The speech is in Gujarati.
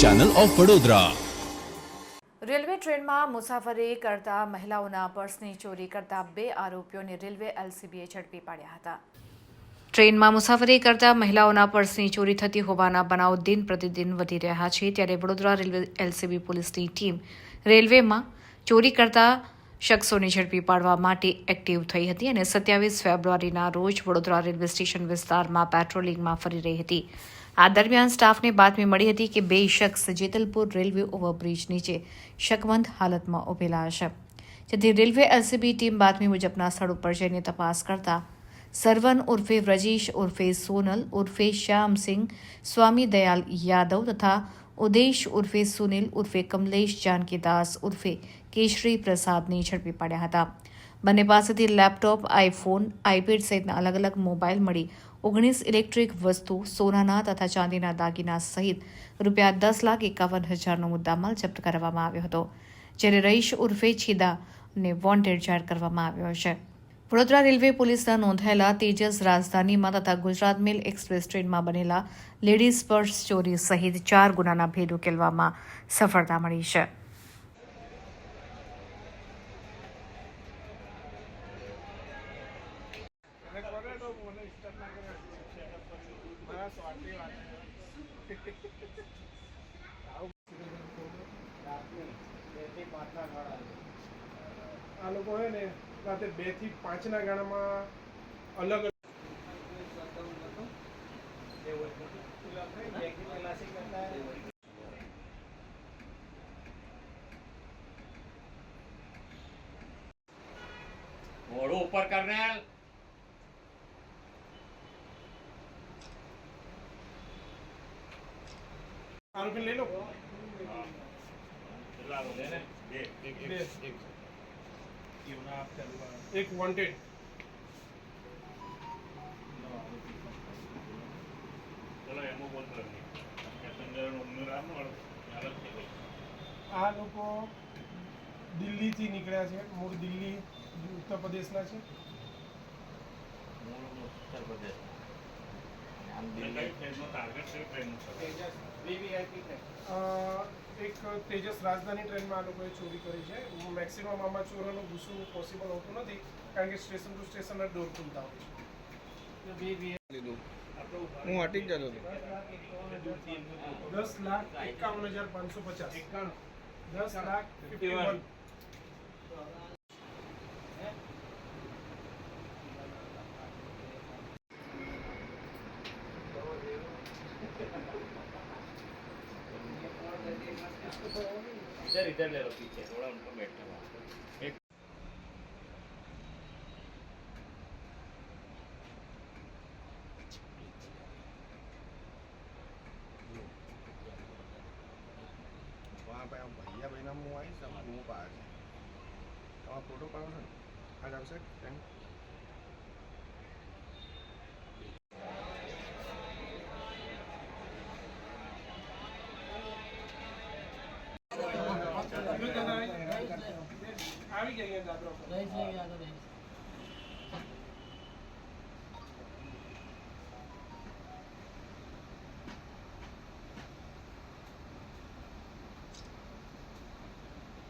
ચેનલ ઓફ વડોદરા રેલવે ટ્રેનમાં મુસાફરી કરતા મહિલાઓના પર્સની ચોરી કરતા બે આરોપીઓને રેલવે એલસીબીએ ઝડપી પાડ્યા હતા. ટ્રેનમાં મુસાફરી કરતા મહિલાઓના પર્સની ચોરી થતી હોવાના બનાવ દિન પ્રતિદિન વધી રહ્યા છે. ત્યારે વડોદરા રેલવે એલસીબી પોલીસની ટીમ રેલવેમાં ચોરી કરતા શખ્સોને ઝડપી પાડવા માટે એક્ટિવ થઈ હતી અને સત્યાવીસ ફેબ્રુઆરીના રોજ વડોદરા રેલવે સ્ટેશન વિસ્તારમાં પેટ્રોલિંગમાં ફરી રહી હતી. આ દરમિયાન સ્ટાફને બાતમી મળી હતી કે બે શખ્સ જેતલપુર રેલવે ઓવરબ્રિજ નીચે શકમંદ હાલતમાં ઉભેલા હશે જેથી રેલવે એલસીબી ટીમ બાતમી મુજબના સ્થળ ઉપર જઈને તપાસ કરતા સરવન ઉર્ફે વ્રજીશ ઉર્ફે સોનલ ઉર્ફે શ્યામસિંહ, સ્વામી દયાલ યાદવ તથા ઉદેશ ઉર્ફે સુનિલ ઉર્ફે કમલેશ જાનકીદાસ ઉર્ફે કેશરી પ્રસાદને ઝડપી પાડ્યા હતા. બંને પાસેથી લેપટોપ, આઈફોન, આઈપેડ સહિતના અલગ અલગ મોબાઈલ મળી ઓગણીસ ઇલેક્ટ્રિક વસ્તુ, સોનાના તથા ચાંદીના દાગીના સહિત રૂપિયા દસ લાખ એકાવન હજારનો મુદ્દામાલ જપ્ત કરવામાં આવ્યો હતો જ્યારે રઈશ ઉર્ફે છીદાને વોન્ટેડ જાહેર કરવામાં આવ્યો છે. વડોદરા રેલવે પોલીસના નોંધાયેલા તેજસ રાજધાનીમાં તથા ગુજરાત મેલ એક્સપ્રેસ ટ્રેનમાં બનેલા લેડીઝ પર્સ ચોરી સહિત ચાર ગુનાના ભેદ ઉકેલવામાં સફળતા મળી છે. આ લોકો હોય ને રાતે બેથી પાંચ ના ગાળામાં અલગ મોઢું ઉપર કરને આરોપી લઈ લો. એક વોન્ટેડ આ લોકો દિલ્હીથી નીકળ્યા છે. મૂળ દિલ્હી ઉત્તર પ્રદેશના છે. મૂળ ઉત્તર પ્રદેશ. એક તેજસ રાજધાની ટ્રેનમાં આ લોકોએ ચોરી કરી છે. મેક્સિમમ આમાં ચોરોનું ઘૂસવું પોસિબલ હોતું નથી કારણ કે સ્ટેશન ટુ સ્ટેશન ડોર ખુલતા હોય છે. હું હટી જ જતો હતો દસ લાખ એકાવન હજાર પાંચસો પચાસ. દસ લાખ ફિફ્ટી इधर इधर ले लो पीछे थोड़ा उनको बैठना एक वहाँ पे हम भैया बहना मुँह आई सब मुँह पास है फोटो पास है आज आपसे थैंक આવી અહીંયા દાદરા પર.